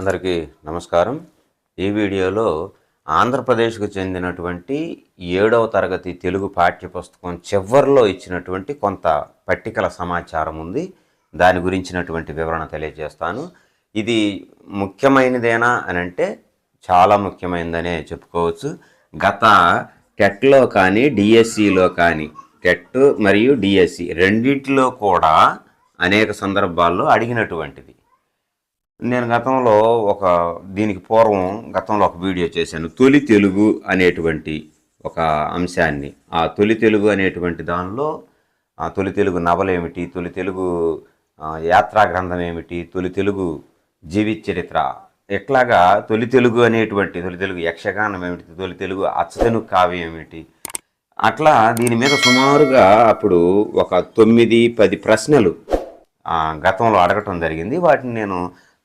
అందరికీ నమస్కారం. ఈ వీడియోలో ఆంధ్రప్రదేశ్కు చెందినటువంటి ఏడవ తరగతి తెలుగు పాఠ్యపుస్తకం చివరిలో ఇచ్చినటువంటి కొంత పట్టికల సమాచారం ఉంది. దాని గురించినటువంటి వివరణ తెలియజేస్తాను. ఇది ముఖ్యమైనదేనా అని అంటే చాలా ముఖ్యమైనదనే చెప్పుకోవచ్చు. గత టెట్లో కానీ డిఎస్సిలో కానీ టెట్ మరియు డిఎస్సి రెండింటిలో కూడా అనేక సందర్భాల్లో అడిగినటువంటిది. నేను గతంలో ఒక దీనికి పూర్వం గతంలో ఒక వీడియో చేశాను. తొలి తెలుగు అనేటువంటి ఒక అంశాన్ని. ఆ తొలి తెలుగు అనేటువంటి దానిలో తొలి తెలుగు నవల ఏమిటి తొలి తెలుగు యాత్రా గ్రంథం ఏమిటి తొలి తెలుగు జీవిత చరిత్ర ఎట్లాగా తొలి తెలుగు అనేటువంటి తొలి తెలుగు యక్షగానం ఏమిటి తొలి తెలుగు అచ్చతెను కావ్యం ఏమిటి అట్లా దీని మీద సుమారుగా అప్పుడు ఒక తొమ్మిది పది ప్రశ్నలు గతంలో అడగటం జరిగింది. వాటిని నేను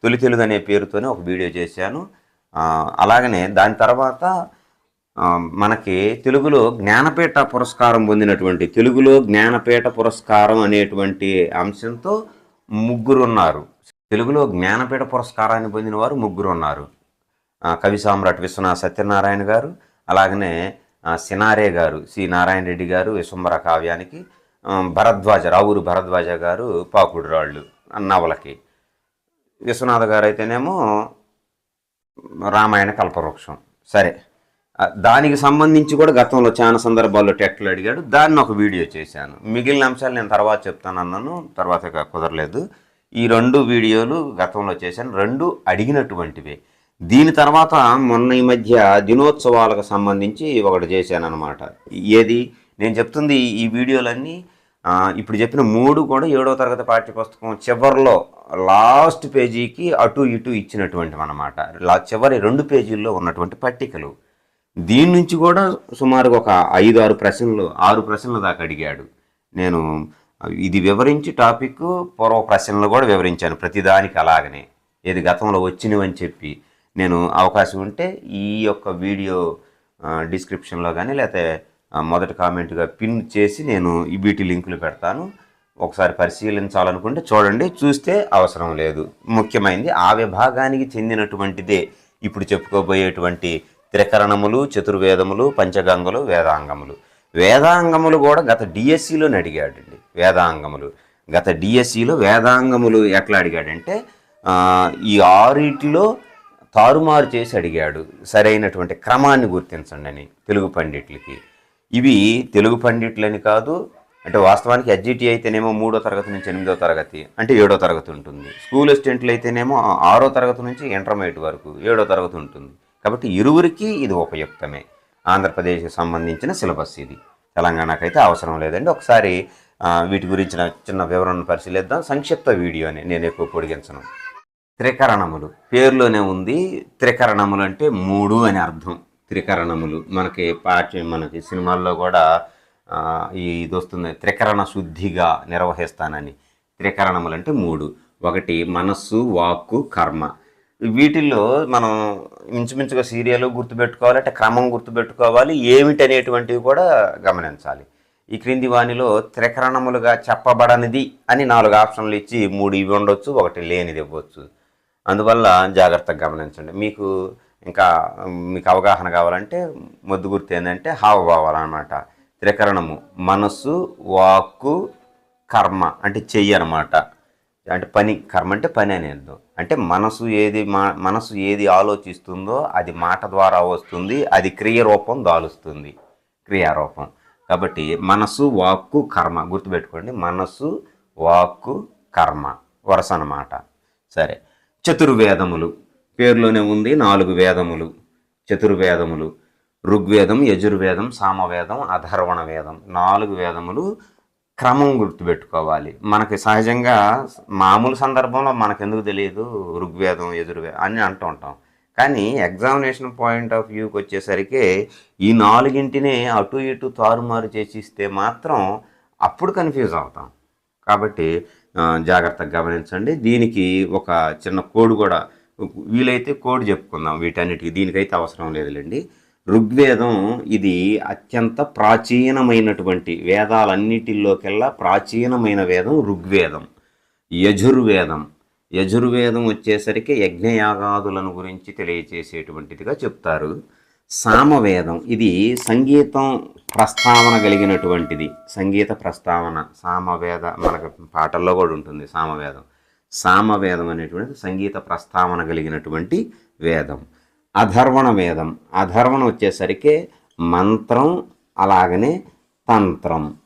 తొలి తెలుగు అనే పేరుతోనే ఒక వీడియో చేశాను. అలాగనే దాని తర్వాత మనకి తెలుగులో జ్ఞానపీఠ పురస్కారం పొందినటువంటి తెలుగులో జ్ఞానపీఠ పురస్కారం అనేటువంటి అంశంతో ముగ్గురు ఉన్నారు తెలుగులో జ్ఞానపీఠ పురస్కారాన్ని పొందిన వారు ముగ్గురు ఉన్నారు కవి సామ్రాట్ విశ్వనాథ సత్యనారాయణ గారు అలాగనే సినారే గారు సి నారాయణ రెడ్డి గారు విశ్వంబర కావ్యానికి భరద్వాజ రావురు భరద్వాజ గారు పాకుడు రాళ్ళు నవలకి. విశ్వనాథ గారు అయితేనేమో రామాయణ కల్పవృక్షం. సరే. దానికి సంబంధించి కూడా గతంలో చాలా సందర్భాల్లో టెట్లు అడిగాడు. దాన్ని ఒక వీడియో చేశాను. మిగిలిన అంశాలు నేను తర్వాత చెప్తాను అన్నాను. తర్వాత కుదరలేదు. ఈ రెండు వీడియోలు గతంలో చేశాను. రెండు అడిగినటువంటివే. దీని తర్వాత మొన్న ఈ మధ్య దినోత్సవాలకు సంబంధించి ఒకటి చేశాను అనమాట ఏది? నేను చెప్తుంది ఈ వీడియోలన్నీ ఇప్పుడు చెప్పిన మూడు కూడా ఏడవ తరగతి పాఠ్యపుస్తకం చివరిలో లాస్ట్ పేజీకి అటు ఇటు ఇచ్చినటువంటివి అనమాట లా చివరి రెండు పేజీల్లో ఉన్నటువంటి పట్టికలు. దీని నుంచి కూడా సుమారుగా ఒక ఐదు ఆరు ప్రశ్నలు ఆరు ప్రశ్నలు దాకా అడిగాడు. నేను ఇది వివరించి టాపిక్ పూర్వ ప్రశ్నలు కూడా వివరించాను ప్రతిదానికి అలాగనే. ఏది గతంలో వచ్చినవని చెప్పి నేను అవకాశం ఉంటే ఈ యొక్క వీడియో డిస్క్రిప్షన్లో కానీ లేకపోతే మొదటి కామెంట్గా పిన్ చేసి నేను ఈ వీటి లింకులు పెడతాను. ఒకసారి పరిశీలించాలనుకుంటే చూడండి చూస్తే అవసరం లేదు. ముఖ్యమైనది ఆ విభాగానికి చెందినటువంటిదే ఇప్పుడు చెప్పుకోబోయేటువంటి త్రికరణములు చతుర్వేదములు పంచగంగలు వేదాంగములు. వేదాంగములు కూడా గత డిఎస్సిలోనే అడిగాడండి. వేదాంగములు. గత డిఎస్సిలో వేదాంగములు ఎట్లా అడిగాడంటే ఈ ఆరిటిలో తారుమారు చేసి అడిగాడు. సరైనటువంటి క్రమాన్ని గుర్తించండి అని తెలుగు పండిట్లకి ఇవి తెలుగు పండిట్లని కాదు అంటే వాస్తవానికి ఎడ్జిటి అయితేనేమో మూడో తరగతి నుంచి ఎనిమిదో తరగతి అంటే ఏడో తరగతి ఉంటుంది. స్కూల్ అసిస్టెంట్లు అయితేనేమో ఆరో తరగతి నుంచి ఇంటర్మీడియట్ వరకు ఏడో తరగతి ఉంటుంది. కాబట్టి ఇరువురికి ఇది ఉపయుక్తమే. ఆంధ్రప్రదేశ్కి సంబంధించిన సిలబస్ ఇది. తెలంగాణకైతే అవసరం లేదండి. ఒకసారి వీటి గురించిన చిన్న వివరణను పరిశీలిద్దాం. సంక్షిప్త వీడియోని నేను ఎక్కువ పొడిగించను. త్రికరణములు. పేరులోనే ఉంది. త్రికరణములు అంటే మూడు అని అర్థం. త్రికరణములు. మనకి పాఠ్య మనకి సినిమాల్లో కూడా ఈ ఇది వస్తుంది త్రికరణ శుద్ధిగా నిర్వహిస్తానని. త్రికరణములు అంటే మూడు. ఒకటి మనస్సు వాక్కు కర్మ. వీటిల్లో మనం ఇంచుమించుగా సీరియల్ గుర్తుపెట్టుకోవాలి అంటే క్రమం గుర్తుపెట్టుకోవాలి. ఏమిటనేటువంటివి కూడా గమనించాలి. ఈ క్రింది వాణిలో త్రికరణములుగా చెప్పబడనిది అని నాలుగు ఆప్షన్లు ఇచ్చి మూడు ఇవి ఉండొచ్చు ఒకటి లేనిది ఇవ్వచ్చు. అందువల్ల జాగ్రత్తగా గమనించండి. మీకు ఇంకా మీకు అవగాహన కావాలంటే ముద్దు గుర్తు ఏంటంటే హావభావాలు అనమాట త్రికరణము మనస్సు వాక్కు కర్మ అంటే చెయ్యి అనమాట అంటే పని కర్మ అంటే పని అనేది అంటే మనసు ఏది మా మనసు ఏది ఆలోచిస్తుందో అది మాట ద్వారా వస్తుంది అది క్రియ రూపం దాలుస్తుంది క్రియారూపం కాబట్టి మనసు వాక్కు కర్మ గుర్తుపెట్టుకోండి. మనస్సు వాక్కు కర్మ వరుస అన్నమాట. సరే. చతుర్వేదములు. పేరులోనే ఉంది నాలుగు వేదములు చతుర్వేదములు ఋగ్వేదం యజుర్వేదం సామవేదం అధర్వణ వేదం. నాలుగు వేదములు క్రమం గుర్తుపెట్టుకోవాలి. మనకి సహజంగా మామూలు సందర్భంలో మనకెందుకు తెలియదు ఋగ్వేదం యజుర్వేదం అని అంటూ ఉంటాం. కానీ ఎగ్జామినేషన్ పాయింట్ ఆఫ్ వ్యూకి వచ్చేసరికి ఈ నాలుగింటినే అటు ఇటు తారుమారు చేసి ఇస్తే మాత్రం అప్పుడు కన్ఫ్యూజ్ అవుతాం. కాబట్టి జాగ్రత్తగా గమనించండి. దీనికి ఒక చిన్న కోడ్ కూడా వీలైతే కోడ్ చెప్పుకుందాం వీటన్నిటికి. దీనికైతే అవసరం లేదులేండి. ఋగ్వేదం ఇది అత్యంత ప్రాచీనమైనటువంటి వేదాలన్నిటిలోకెల్లా ప్రాచీనమైన వేదం ఋగ్వేదం. యజుర్వేదం. యజుర్వేదం వచ్చేసరికి యజ్ఞయాగాదులను గురించి తెలియచేసేటువంటిదిగా చెప్తారు. సామవేదం ఇది సంగీతం ప్రస్తావన కలిగినటువంటిది. సంగీత ప్రస్తావన సామవేద మనకు పాటల్లో కూడా ఉంటుంది సామవేదం. సామవేదం అనేటువంటిది సంగీత ప్రస్తావన కలిగినటువంటి వేదం. అధర్వణ వేదం. అధర్వణ వచ్చేసరికి మంత్రం అలాగనే తంత్రం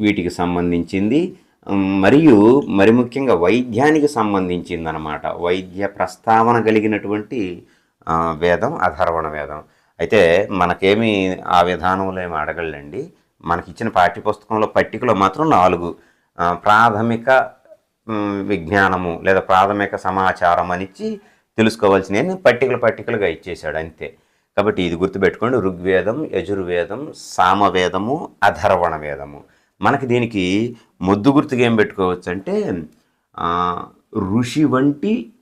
వీటికి సంబంధించింది. మరియు మరి ముఖ్యంగా వైద్యానికి సంబంధించింది అనమాట వైద్య ప్రస్తావన కలిగినటువంటి వేదం అధర్వణ వేదం. అయితే మనకేమి ఆ విధానంలో ఏమి అడగలండి. మనకిచ్చిన పాఠ్యపుస్తకంలో పట్టికలో మాత్రం నాలుగు ప్రాథమిక విజ్ఞానము లేదా ప్రాథమిక సమాచారం అనిచ్చి తెలుసుకోవాల్సిన పట్టికలు పట్టికలుగా ఇచ్చేశాడు అంతే. కాబట్టి ఇది గుర్తుపెట్టుకోండి ఋగ్వేదం యజుర్వేదం సామవేదము అధర్వణ వేదము. మనకి దీనికి ముద్దు గుర్తుగా ఏం పెట్టుకోవచ్చు అంటే ఋషి వంటి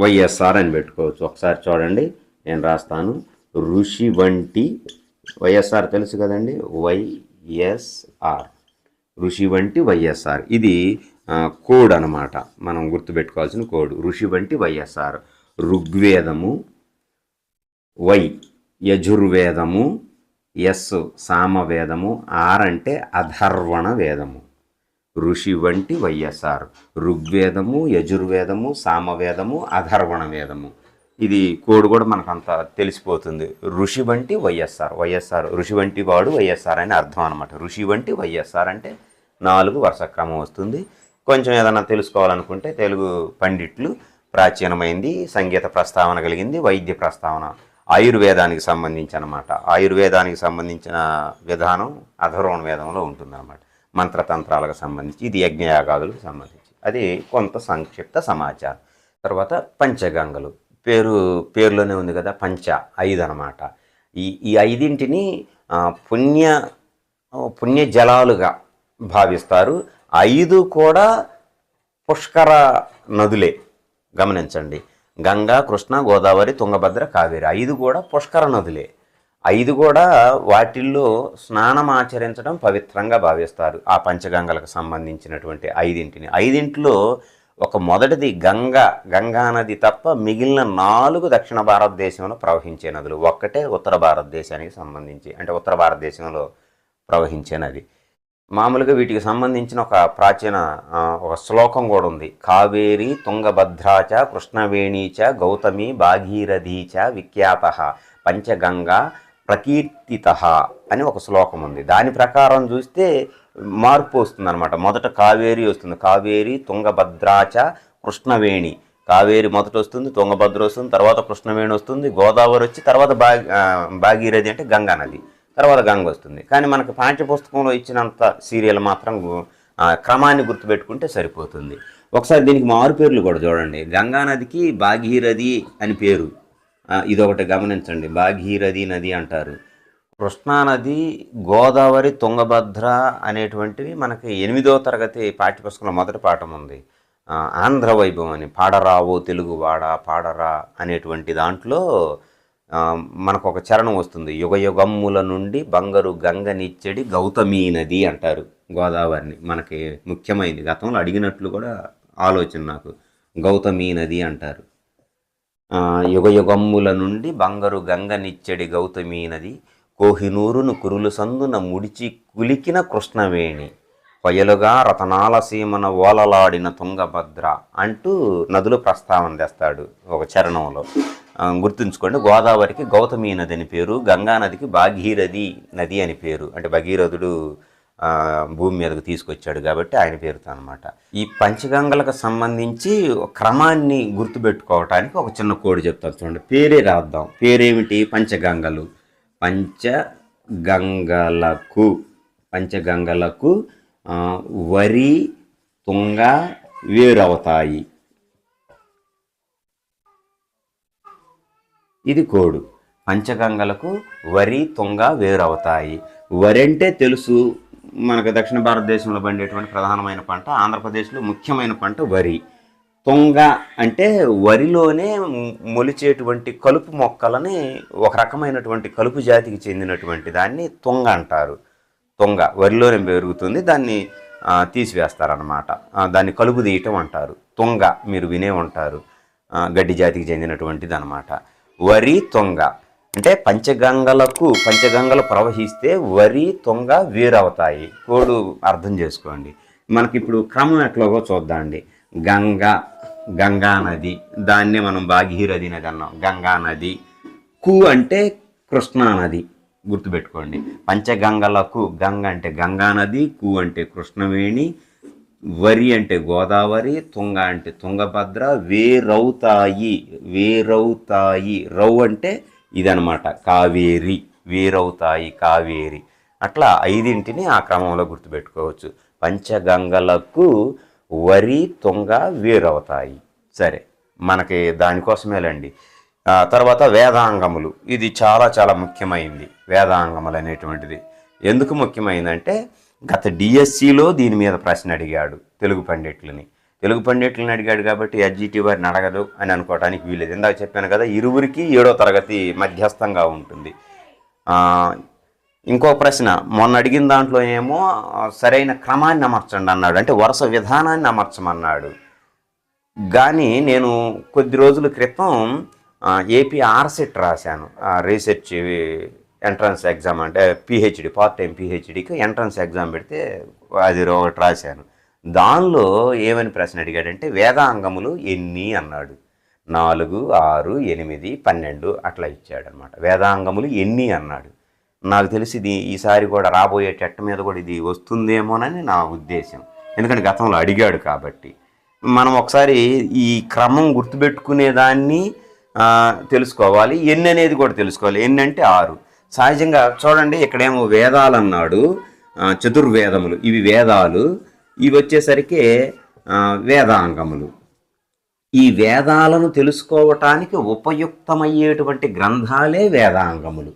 వైఎస్ఆర్ అని పెట్టుకోవచ్చు. ఒకసారి చూడండి నేను రాస్తాను. ఋషి వంటి వైఎస్ఆర్ తెలుసు కదండి? వైఎస్ఆర్ ఋషి వంటి వైఎస్ఆర్. ఇది కోడ్ అనమాట మనం గుర్తుపెట్టుకోవాల్సిన కోడ్. ఋషి వంటి వైఎస్ఆర్. ఋగ్వేదము వై. యజుర్వేదము ఎస్. సామవేదము ఆర్ అంటే అధర్వణ వేదము. ఋషి వంటి వైఎస్ఆర్. ఋగ్వేదము యజుర్వేదము సామవేదము అధర్వణ వేదము. ఇది కోడ్ కూడా మనకు అంత తెలిసిపోతుంది. ఋషి వంటి వైఎస్ఆర్. వైఎస్ఆర్. ఋషి వంటి వాడు వైఎస్ఆర్ అని అర్థం అనమాట ఋషి వంటి వైఎస్ఆర్ అంటే నాలుగు వరుస క్రమం వస్తుంది. కొంచెం ఏదైనా తెలుసుకోవాలనుకుంటే తెలుగు పండిట్లు ప్రాచీనమైంది సంగీత ప్రస్తావన కలిగింది వైద్య ప్రస్తావన ఆయుర్వేదానికి సంబంధించి అనమాట ఆయుర్వేదానికి సంబంధించిన విధానం అధర్వణ వేదంలో ఉంటుందన్నమాట. మంత్రతంత్రాలకు సంబంధించి ఇది యజ్ఞయాగాదులకు సంబంధించి. అది కొంత సంక్షిప్త సమాచారం. తర్వాత పంచగంగలు. పేరు పేరులోనే ఉంది కదా పంచ ఐదు అనమాట ఈ ఈ ఐదింటిని పుణ్య పుణ్యజలాలుగా భావిస్తారు. ఐదు కూడా పుష్కర నదులే. గమనించండి. గంగా కృష్ణ గోదావరి తుంగభద్ర కావేరి ఐదు కూడా పుష్కర నదులే. ఐదు కూడా వాటిల్లో స్నానం ఆచరించడం పవిత్రంగా భావిస్తారు. ఆ పంచగంగలకు సంబంధించినటువంటి ఐదింటిని. ఐదింటిలో ఒక మొదటిది గంగా. గంగా నది తప్ప మిగిలిన నాలుగు దక్షిణ భారతదేశంలో ప్రవహించే నదులు. ఒక్కటే ఉత్తర భారతదేశానికి సంబంధించి అంటే ఉత్తర భారతదేశంలో ప్రవహించే నది. మామూలుగా వీటికి సంబంధించిన ఒక ప్రాచీన ఒక శ్లోకం కూడా ఉంది. కావేరి తుంగభద్రాచ కృష్ణవేణీచ గౌతమి భాగీరథీచ విఖ్యాత పంచగంగా ప్రకీర్తిత అని ఒక శ్లోకం ఉంది. దాని ప్రకారం చూస్తే మార్పు వస్తుందన్నమాట. మొదట కావేరి వస్తుంది. కావేరి తుంగభద్రాచ కృష్ణవేణి కావేరి మొదట వస్తుంది తుంగభద్ర వస్తుంది తర్వాత కృష్ణవేణి వస్తుంది గోదావరి వచ్చి తర్వాత బా భాగీరథి అంటే గంగా నది. తర్వాత గంగ వస్తుంది. కానీ మనకు పాఠ్యపుస్తకంలో ఇచ్చినంత సీరియల్ మాత్రం క్రమాన్ని గుర్తుపెట్టుకుంటే సరిపోతుంది. ఒకసారి దీనికి మారు పేర్లు కూడా చూడండి. గంగా నదికి భాగీరథి అని పేరు. ఇదొకటి గమనించండి. భాగీరథి నది అంటారు. కృష్ణానది గోదావరి తుంగభద్ర అనేటువంటివి మనకి ఎనిమిదో తరగతి పాఠ్యపుస్తకంలో మొదటి పాఠం ఉంది. ఆంధ్ర వైభవం అని. పాడరావు తెలుగువాడ పాడరా అనేటువంటి దాంట్లో మనకు ఒక చరణం వస్తుంది. యుగ యుగమ్ముల నుండి బంగారు గంగనిచ్చడి గౌతమీ నది అంటారు గోదావరిని. మనకి ముఖ్యమైనది గతంలో అడిగినట్లు కూడా ఆలోచన నాకు. గౌతమీ నది అంటారు యుగయుగమ్ముల యుగ యుగమ్ముల నుండి బంగారు గంగనిచ్చడి గౌతమీ నది కోహినూరును కురులు సందున ముడిచి కులికిన కృష్ణవేణి పొయలుగా రతనాల సీమన ఓలలాడిన తుంగభద్ర అంటూ నదులు ప్రస్తావన తెస్తాడు ఒక చరణంలో. గుర్తుంచుకోండి. గోదావరికి గౌతమి నది అని పేరు గంగా నదికి భాగీరథి నది అని పేరు. అంటే భగీరథుడు భూమి మీదకు తీసుకొచ్చాడు కాబట్టి ఆయన పేరుతో అనమాట ఈ పంచగంగలకు సంబంధించి క్రమాన్ని గుర్తుపెట్టుకోవటానికి ఒక చిన్న కోడ్ చెప్తాను చూడండి. పేరే రాద్దాం. పేరేమిటి? పంచగంగలు. పంచగంగలకు పంచగంగలకు వరి తుంగ వేరవుతాయి ఇది కోడు. పంచగంగలకు వరి తుంగ వేరవుతాయి. వరి అంటే తెలుసు మనకు దక్షిణ భారతదేశంలో పండేటువంటి ప్రధానమైన పంట. ఆంధ్రప్రదేశ్లో ముఖ్యమైన పంట వరి. తుంగ అంటే వరిలోనే మొలిచేటువంటి కలుపు మొక్కలని ఒక రకమైనటువంటి కలుపు జాతికి చెందినటువంటి దాన్ని తుంగ అంటారు. తుంగ వరిలోనే పెరుగుతుంది. దాన్ని తీసివేస్తారనమాట దాన్ని కలుపు తీయటం అంటారు. తుంగ మీరు వినే ఉంటారు. గడ్డి జాతికి చెందినటువంటిది అనమాట వరి తొంగ. అంటే పంచగంగలకు పంచగంగలు ప్రవహిస్తే వరి తొంగ వేరవుతాయి. కోడు అర్థం చేసుకోండి. మనకి ఇప్పుడు క్రమం ఎట్లాగో చూద్దామండి. గంగ గంగా నది దాన్నే మనం భాగీరథి నది అన్నాం. గంగా నది కు అంటే కృష్ణా నది గుర్తుపెట్టుకోండి. పంచగంగలకు గంగ అంటే గంగా నది కు అంటే కృష్ణవేణి వరి అంటే గోదావరి తుంగ అంటే తుంగభద్ర వేరవుతాయి వేరవుతాయి రౌ అంటే ఇదనమాట కావేరి వేరవుతాయి కావేరి. అట్లా ఐదింటిని ఆ క్రమంలో గుర్తుపెట్టుకోవచ్చు. పంచగంగలకు వరి తుంగ వేరవుతాయి సరే మనకి దానికోసమేలండి. ఆ, తర్వాత వేదాంగములు. ఇది చాలా చాలా ముఖ్యమైంది వేదాంగములు అనేటువంటిది. ఎందుకు ముఖ్యమైందంటే గత డిఎస్సిలో దీని మీద ప్రశ్న అడిగాడు తెలుగు పండిట్లని తెలుగు పండిట్లని అడిగాడు కాబట్టి ఎడ్జిటి వారిని అడగదు అని అనుకోవడానికి వీలేదు ఇందాక చెప్పాను కదా ఇరువురికి ఏడో తరగతి మధ్యస్థంగా ఉంటుంది. ఇంకో ప్రశ్న మొన్న అడిగిన దాంట్లో ఏమో సరైన క్రమాన్ని అమర్చండి అన్నాడు. అంటే వరుస విధానాన్ని అమర్చమన్నాడు. కానీ నేను కొద్ది రోజుల క్రితం ఏపీ ఆర్సెట్ రాశాను. రీసెర్చ్ ఎంట్రన్స్ ఎగ్జామ్ అంటే పిహెచ్డి పార్ట్ టైం పిహెచ్డికి ఎంట్రన్స్ ఎగ్జామ్ పెడితే అది ఒకటి రాశాను. దానిలో ఏమని ప్రశ్న అడిగాడంటే వేదాంగములు ఎన్ని అన్నాడు. నాలుగు ఆరు ఎనిమిది పన్నెండు అట్లా ఇచ్చాడనమాట. వేదాంగములు ఎన్ని అన్నాడు. నాకు తెలిసి ఇది ఈసారి కూడా రాబోయే టెట్ మీద కూడా ఇది వస్తుందేమోనని నా ఉద్దేశం. ఎందుకంటే గతంలో అడిగాడు కాబట్టి. మనం ఒకసారి ఈ క్రమం గుర్తుపెట్టుకునేదాన్ని తెలుసుకోవాలి. ఎన్ని అనేది కూడా తెలుసుకోవాలి. ఎన్ని అంటే ఆరు. సహజంగా చూడండి ఇక్కడేమో వేదాలు అన్నాడు. చతుర్వేదములు. ఇవి వేదాలు. ఇవి వచ్చేసరికి వేదాంగములు. ఈ వేదాలను తెలుసుకోవటానికి ఉపయుక్తమయ్యేటువంటి గ్రంథాలే వేదాంగములు.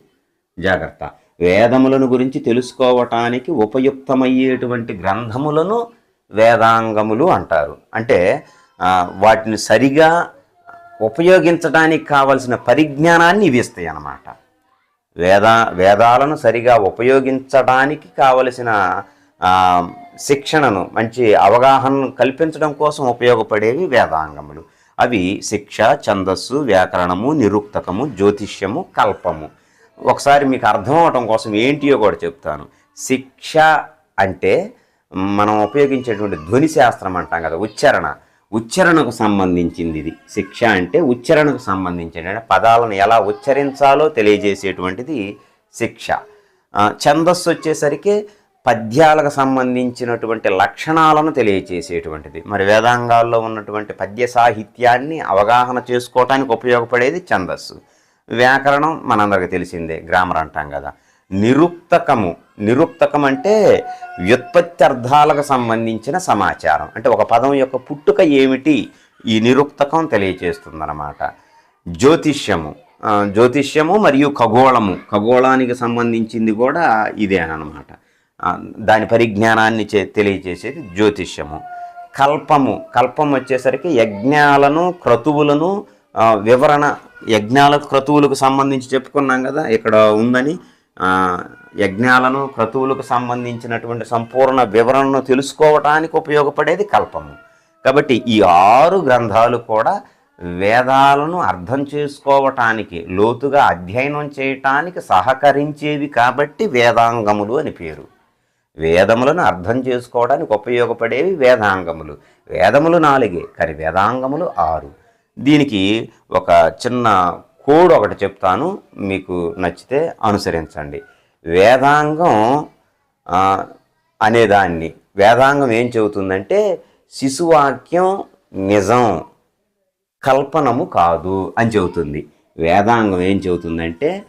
జాగ్రత్త. వేదములను గురించి తెలుసుకోవటానికి ఉపయుక్తమయ్యేటువంటి గ్రంథములను వేదాంగములు అంటారు. అంటే వాటిని సరిగా ఉపయోగించడానికి కావలసిన పరిజ్ఞానాన్ని ఇవి ఇస్తాయి అన్నమాట వేద వేదాలను సరిగా ఉపయోగించడానికి కావలసిన శిక్షణను మంచి అవగాహనను కల్పించడం కోసం ఉపయోగపడేవి వేదాంగములు. అవి శిక్ష ఛందస్సు వ్యాకరణము నిరుక్తకము జ్యోతిష్యము కల్పము. ఒకసారి మీకు అర్థం అవటం కోసం ఏంటియో కూడా చెప్తాను. శిక్ష అంటే మనం ఉపయోగించేటువంటి ధ్వని శాస్త్రం అంటాం కదా ఉచ్చారణ. ఉచ్చారణకు సంబంధించింది ఇది శిక్ష అంటే ఉచ్చారణకు సంబంధించింది అంటే పదాలను ఎలా ఉచ్చరించాలో తెలియజేసేటువంటిది శిక్ష. ఛందస్సు వచ్చేసరికి పద్యాలకు సంబంధించినటువంటి లక్షణాలను తెలియచేసేటువంటిది. మరి వేదాంగాల్లో ఉన్నటువంటి పద్య సాహిత్యాన్ని అవగాహన చేసుకోవటానికి ఉపయోగపడేది ఛందస్సు. వ్యాకరణం మనందరికి తెలిసిందే గ్రామర్ అంటాం కదా. నిరుక్తకము నిరుక్తకం అంటే వ్యుత్పత్తి అర్థాలకు సంబంధించిన సమాచారం. అంటే ఒక పదం యొక్క పుట్టుక ఏమిటి? ఈ నిరుక్తకం తెలియచేస్తుందన్నమాట. జ్యోతిష్యము. జ్యోతిష్యము మరియు ఖగోళము. ఖగోళానికి సంబంధించింది కూడా ఇదేనమాట ఆ, దాని పరిజ్ఞానాన్ని చే తెలియచేసేది జ్యోతిష్యము. కల్పము. కల్పం వచ్చేసరికి యజ్ఞాలను క్రతువులను వివరణ యజ్ఞాలకు క్రతువులకు సంబంధించి చెప్పుకున్నాం కదా ఇక్కడ ఉందని యజ్ఞాలను క్రతువులకు సంబంధించినటువంటి సంపూర్ణ వివరణను తెలుసుకోవటానికి ఉపయోగపడేది కల్పము. కాబట్టి ఈ ఆరు గ్రంథాలు కూడా వేదాలను అర్థం చేసుకోవటానికి లోతుగా అధ్యయనం చేయటానికి సహకరించేవి కాబట్టి వేదాంగములు అని పేరు. వేదములను అర్థం చేసుకోవడానికి ఉపయోగపడేవి వేదాంగములు. వేదములు నాలుగే కానీ వేదాంగములు ఆరు. దీనికి ఒక చిన్న కోడ్ ఒకటి చెప్తాను మీకు నచ్చితే అనుసరించండి. వేదాంగం అనేదాన్ని. వేదాంగం ఏం చెబుతుందంటే శిశువాక్యం నిజం కల్పనము కాదు అని చెబుతుంది. వేదాంగం ఏం చెబుతుందంటే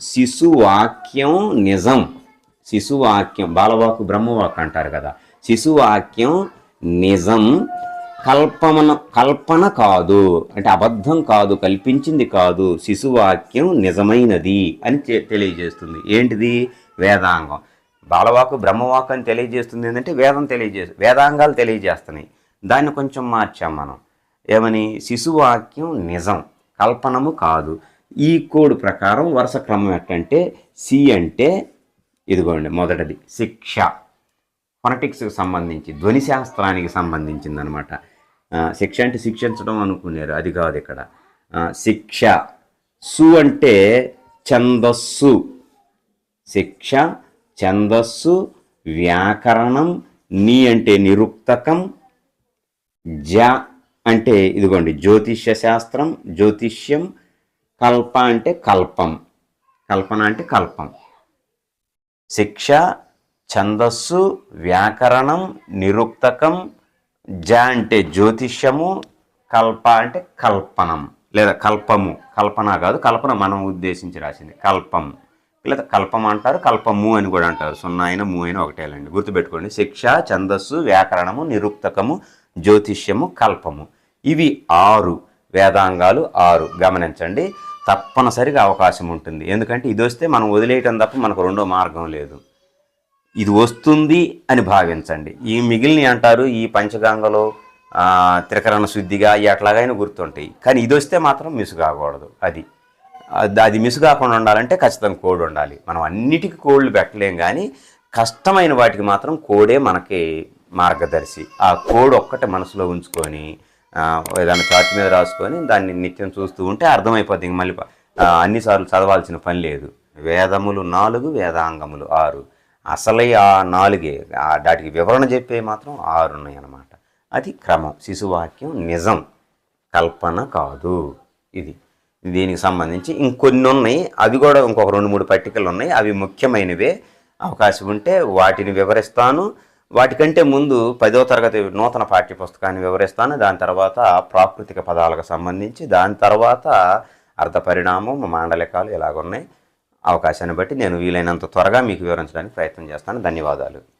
శిశువాక్యం నిజం. శిశువాక్యం బాలవాకు బ్రహ్మవాక్ అంటారు కదా. శిశువాక్యం నిజం కల్పమన కల్పన కాదు. అంటే అబద్ధం కాదు కల్పించింది కాదు శిశువాక్యం నిజమైనది అని తెలియజేస్తుంది. ఏంటిది? వేదాంగం. బాలవాకు బ్రహ్మవాకు అని తెలియజేస్తుంది ఏంటంటే వేదం తెలియజే వేదాంగాలు తెలియజేస్తున్నాయి. దాన్ని కొంచెం మార్చాం మనం. ఏమని? శిశువాక్యం నిజం కల్పనము కాదు. ఈ కోడ్ ప్రకారం వరుస క్రమం ఏంటంటే సి అంటే ఇదిగోండి మొదటిది శిక్ష. ఫొనటిక్స్కి సంబంధించి ధ్వని శాస్త్రానికి సంబంధించింది అనమాట శిక్ష అంటే శిక్షించడం అనుకునేరు. అది కాదు ఇక్కడ. శిక్ష. సు అంటే ఛందస్సు. శిక్ష ఛందస్సు వ్యాకరణం నీ అంటే నిరుక్తకం జ అంటే ఇదిగోండి జ్యోతిష్య శాస్త్రం జ్యోతిష్యం కల్ప అంటే కల్పం. కల్పన అంటే కల్పం. శిక్ష ఛందస్సు వ్యాకరణం నిరుక్తకం జ అంటే జ్యోతిష్యము కల్ప అంటే కల్పనం. లేదా కల్పము. కల్పన కాదు కల్పన మనం ఉద్దేశించి రాసింది. కల్పం. లేదా కల్పం అంటారు కల్పము అని కూడా అంటారు. సున్నా అయినా మూ అయినా ఒకటేలండి గుర్తుపెట్టుకోండి. శిక్ష ఛందస్సు వ్యాకరణము నిరుక్తకము జ్యోతిష్యము కల్పము. ఇవి ఆరు. వేదాంగాలు ఆరు. గమనించండి. తప్పనిసరిగా అవకాశం ఉంటుంది. ఎందుకంటే ఇది వస్తే మనం వదిలేయటం తప్ప మనకు రెండో మార్గం లేదు. ఇది వస్తుంది అని భావించండి. ఈ మిగిలిన అంటారు ఈ పంచగంగలో త్రికరణ శుద్ధిగా ఎట్లాగైనా అట్లాగైనా గుర్తుంటాయి. కానీ ఇది వస్తే మాత్రం మిస్ కాకూడదు. అది. అది- మిస్ కాకుండా ఉండాలంటే ఖచ్చితంగా కోడ్ ఉండాలి. మనం అన్నిటికీ కోళ్ళు పెట్టలేం కానీ కష్టమైన వాటికి మాత్రం కోడే మనకి మార్గదర్శి. ఆ కోడ్ ఒక్కటి మనసులో ఉంచుకొని ఏదైనా చార్ట్ మీద రాసుకొని దాన్ని నిత్యం చూస్తూ ఉంటే అర్థమైపోద్ది. మళ్ళీ అన్నిసార్లు చదవాల్సిన పని లేదు. వేదములు నాలుగు వేదాంగములు ఆరు. అసలే ఆ నాలుగే వాటికి వివరణ చెప్పే మాత్రం ఆరు అన్నమాట అది క్రమం. శిశువాక్యం నిజం. కల్పన కాదు. ఇది. దీనికి సంబంధించి ఇంకొన్ని ఉన్నాయి. అవి కూడా ఇంకొక రెండు మూడు పట్టికలు ఉన్నాయి. అవి ముఖ్యమైనవే. అవకాశం ఉంటే వాటిని వివరిస్తాను. వాటికంటే ముందు పదో తరగతి నూతన పాఠ్య పుస్తకాన్ని వివరిస్తాను. దాని తర్వాత ప్రాకృతిక పదాలకు సంబంధించి దాని తర్వాత అర్థ పరిణామం మాండలికాలు ఇలాగున్నాయి. అవకాశాన్ని బట్టి నేను వీలైనంత త్వరగా మీకు వివరించడానికి ప్రయత్నం చేస్తాను. ధన్యవాదాలు.